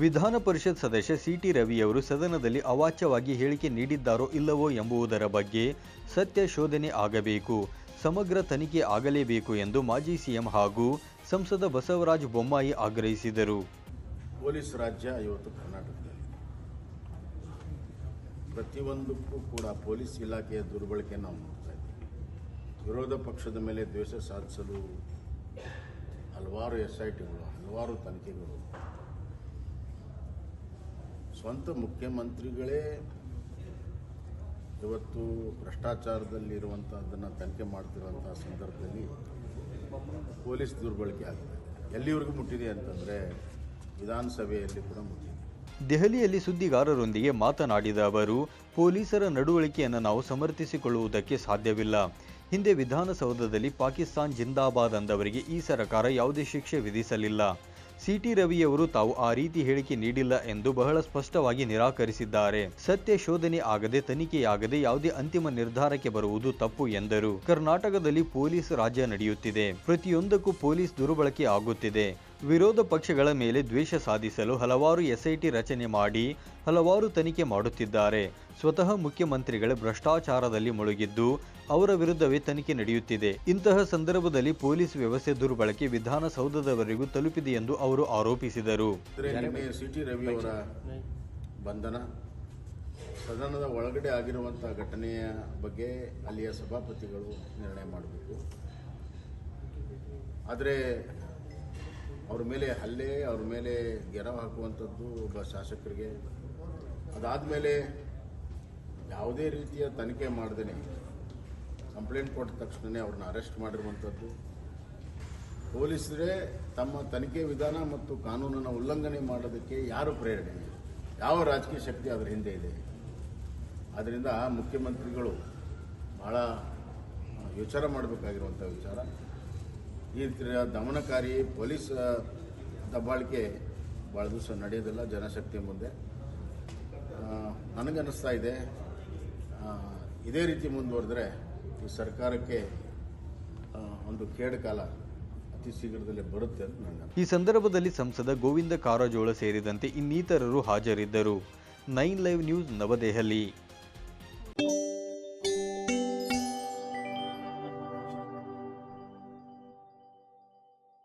ವಿಧಾನ ಪರಿಷತ್ ಸದಸ್ಯ ಸಿಟಿ ರವಿಯವರು ಸದನದಲ್ಲಿ ಅವಾಚ್ಯವಾಗಿ ಹೇಳಿಕೆ ನೀಡಿದ್ದಾರೋ ಇಲ್ಲವೋ ಎಂಬುದರ ಬಗ್ಗೆ ಸತ್ಯ ಶೋಧನೆ ಆಗಬೇಕು, ಸಮಗ್ರ ತನಿಖೆ ಆಗಲೇಬೇಕು ಎಂದು ಮಾಜಿ ಸಿಎಂ ಹಾಗೂ ಸಂಸದ ಬಸವರಾಜ ಬೊಮ್ಮಾಯಿ ಆಗ್ರಹಿಸಿದರು. ಪೊಲೀಸ್ ರಾಜ್ಯ ಇವತ್ತು ಕರ್ನಾಟಕದಲ್ಲಿ. ಪ್ರತಿಯೊಂದಕ್ಕೂ ಕೂಡ ಪೊಲೀಸ್ ಇಲಾಖೆಯ ದುರ್ಬಳಕೆ ನಾವು ನೋಡ್ತಾ ಇದ್ದೀವಿ. ವಿರೋಧ ಪಕ್ಷದ ಮೇಲೆ ದ್ವೇಷ ಸಾಧಿಸಲು ಹಲವಾರು ಎಸ್ ಐ ಟಿಗಳು ಹಲವಾರು ತನಿಖೆಗಳು ಸ್ವಂತ ಮುಖ್ಯಮಂತ್ರಿಗಳೇ ಇವತ್ತು ಭ್ರಷ್ಟಾಚಾರದಲ್ಲಿರುವಂಥದ್ದನ್ನು ತನಿಖೆ ಮಾಡ್ತಿರುವಂಥ ಸಂದರ್ಭದಲ್ಲಿ ಪೊಲೀಸ್ ದುರ್ಬಳಕೆ ಆಗಿದೆ. ಎಲ್ಲಿವರೆಗೂ ಮುಟ್ಟಿದೆ ಅಂತಂದರೆ ವಿಧಾನಸಭೆಯಲ್ಲಿ ಕೂಡ ಮುಟ್ಟಿದೆ. ದೆಹಲಿಯಲ್ಲಿ ಸುದ್ದಿಗಾರರೊಂದಿಗೆ ಮಾತನಾಡಿದ ಅವರು, ಪೊಲೀಸರ ನಡವಳಿಕೆಯನ್ನು ನಾವು ಸಮರ್ಥಿಸಿಕೊಳ್ಳುವುದಕ್ಕೆ ಸಾಧ್ಯವಿಲ್ಲ. ಹಿಂದೆ ವಿಧಾನಸೌಧದಲ್ಲಿ ಪಾಕಿಸ್ತಾನ್ ಜಿಂದಾಬಾದ್ ಅಂದವರಿಗೆ ಈ ಸರಕಾರ ಯಾವುದೇ ಶಿಕ್ಷೆ ವಿಧಿಸಲಿಲ್ಲ. ಸಿಟಿ ರವಿಯವರು ತಾವು ಆ ರೀತಿ ಹೇಳಿಕೆ ನೀಡಿಲ್ಲ ಎಂದು ಬಹಳ ಸ್ಪಷ್ಟವಾಗಿ ನಿರಾಕರಿಸಿದ್ದಾರೆ. ಸತ್ಯ ಶೋಧನೆ ಆಗದೆ ತನಿಖೆಯಾಗದೆ ಯಾವುದೇ ಅಂತಿಮ ನಿರ್ಧಾರಕ್ಕೆ ಬರುವುದು ತಪ್ಪು ಎಂದರು. ಕರ್ನಾಟಕದಲ್ಲಿ ಪೊಲೀಸ್ ರಾಜ್ಯ ನಡೆಯುತ್ತಿದೆ. ಪ್ರತಿಯೊಂದಕ್ಕೂ ಪೊಲೀಸ್ ದುರ್ಬಳಕೆ ಆಗುತ್ತಿದೆ. ವಿರೋಧ ಪಕ್ಷಗಳ ಮೇಲೆ ದ್ವೇಷ ಸಾಧಿಸಲು ಹಲವಾರು ಎಸ್ಐಟಿ ರಚನೆ ಮಾಡಿ ಹಲವಾರು ತನಿಖೆ ಮಾಡುತ್ತಿದ್ದಾರೆ. ಸ್ವತಃ ಮುಖ್ಯಮಂತ್ರಿಗಳು ಭ್ರಷ್ಟಾಚಾರದಲ್ಲಿ ಮುಳುಗಿದ್ದು ಅವರ ವಿರುದ್ಧವೇ ತನಿಖೆ ನಡೆಯುತ್ತಿದೆ. ಇಂತಹ ಸಂದರ್ಭದಲ್ಲಿ ಪೊಲೀಸ್ ವ್ಯವಸ್ಥೆ ದುರ್ಬಳಕೆ ವಿಧಾನಸೌಧದವರೆಗೂ ತಲುಪಿದೆ ಎಂದು ಅವರು ಆರೋಪಿಸಿದರು. ಬಂಧನ, ಸದನದ ಒಳಗಡೆ ಆಗಿರುವಂತಹ ಘಟನೆಯ ಬಗ್ಗೆ ಅಲ್ಲಿಯ ಸಭಾಪತಿಗಳು ನಿರ್ಣಯ ಮಾಡಬೇಕು. ಆದರೆ ಅವ್ರ ಮೇಲೆ ಹಲ್ಲೆ, ಅವ್ರ ಮೇಲೆ ಗೆರವು ಹಾಕುವಂಥದ್ದು ಒಬ್ಬ ಶಾಸಕರಿಗೆ. ಅದಾದಮೇಲೆ ಯಾವುದೇ ರೀತಿಯ ತನಿಖೆ ಮಾಡ್ದೇ ಕಂಪ್ಲೇಂಟ್ ಕೊಟ್ಟ ತಕ್ಷಣವೇ ಅವ್ರನ್ನ ಅರೆಸ್ಟ್ ಮಾಡಿರುವಂಥದ್ದು. ಪೊಲೀಸರೇ ತಮ್ಮ ತನಿಖೆ ವಿಧಾನ ಮತ್ತು ಕಾನೂನನ್ನು ಉಲ್ಲಂಘನೆ ಮಾಡೋದಕ್ಕೆ ಯಾರು ಪ್ರೇರಣೆ? ಯಾವ ರಾಜಕೀಯ ಶಕ್ತಿ ಅದರ ಹಿಂದೆ ಇದೆ? ಆದ್ದರಿಂದ ಮುಖ್ಯಮಂತ್ರಿಗಳು ಬಹಳ ಯೋಚನೆ ಮಾಡಬೇಕಾಗಿರುವಂಥ ವಿಚಾರ. ಈ ರೀತಿಯ ದಮನಕಾರಿ ಪೊಲೀಸ್ ದಬ್ಬಾಳಿಕೆ ಭಾಳ ದಿವಸ ನಡೆಯೋದಿಲ್ಲ, ಜನಶಕ್ತಿ ಮುಂದೆ. ನನಗನ್ನಿಸ್ತಾ ಇದೆ ಇದೇ ರೀತಿ ಮುಂದುವರೆದ್ರೆ ಈ ಸರ್ಕಾರಕ್ಕೆ ಒಂದು ಕೇಡು ಕಾಲ ಅತಿ ಶೀಘ್ರದಲ್ಲೇ ಬರುತ್ತೆ ಅಂತ ಈ ಸಂದರ್ಭದಲ್ಲಿ ಸಂಸದ ಗೋವಿಂದ ಕಾರಜೋಳ ಸೇರಿದಂತೆ ಇನ್ನಿತರರು ಹಾಜರಿದ್ದರು. Nine live news Navadehali.